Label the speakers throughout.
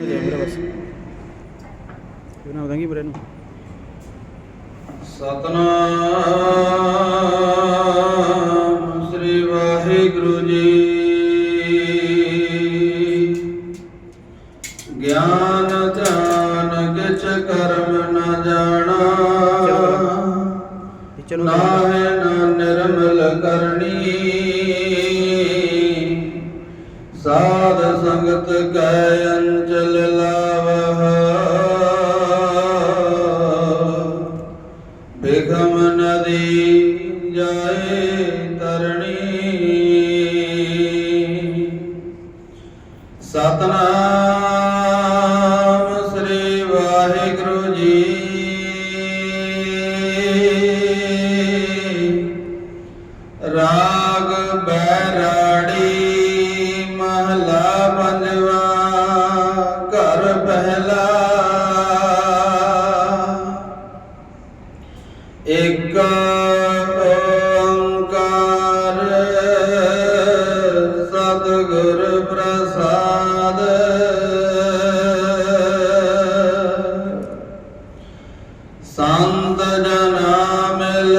Speaker 1: ਦੇ ਦਾਂਗੀ ਬਰੇ ਨੂੰ
Speaker 2: ਸਤਨਾਮ ਸ੍ਰੀ ਵਾਹਿਗੁਰੂ ਜੀ। ਗਿਆਨ ਧਿਆਨ ਕਿਛ ਕਰਮ ਨ ਜਾਣਾ।
Speaker 1: ਪਿੱਛੇ ਨੂੰ
Speaker 2: ਨਿਰਮਲ ਕਰਨੀ। ਸਾਧ ਸੰਗਤ ਕੈ ਅੰਚਲ ਬਿਗਮ ਨਦੀ ਜਾਏ ਤਰਣੀ। ਸਤਨਾਮ ਸ੍ਰੀ ਵਾਹਿਗੁਰੂ ਜੀ। ਰਾਗ ਇੱਕ ਓੰਕਾਰ ਸਤਿਗੁਰ ਪ੍ਰਸਾਦ। ਸੰਤ ਜਨਾ ਮਿਲ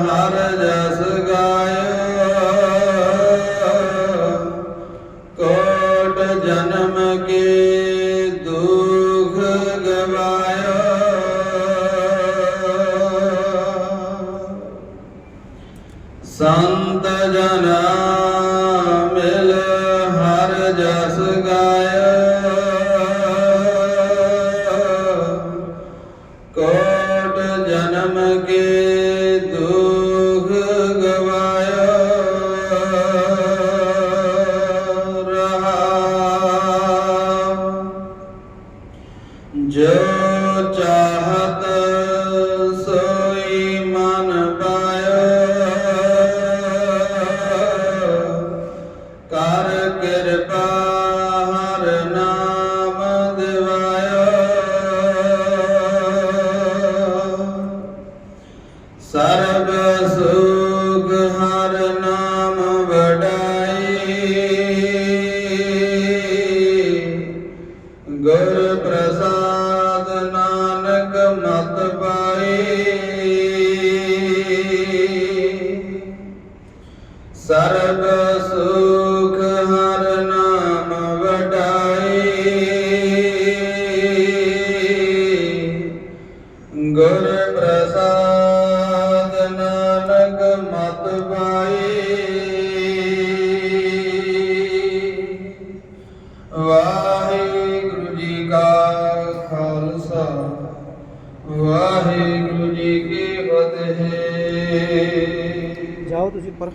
Speaker 2: ਹਰ ਜਸ ਗਾਇਓ। ਕੋਟ ਜਨਮ ਕੇ ਸੰਤ ਮਤ ਸਰਬ ਸੁਖ ਹਰ ਨਾਮ ਵਟਾਏ ਗੁਰ ਪ੍ਰਸਾਦ ਨਾਨਕ ਮਤ ਪਾਏ। ਵਾਹਿਗੁਰੂ ਵਾਹਿਗੁਰੂ ਜੀ ਕੀ ਫਤਿਹ।
Speaker 1: ਜਾਓ ਤੁਸੀਂ ਪਰ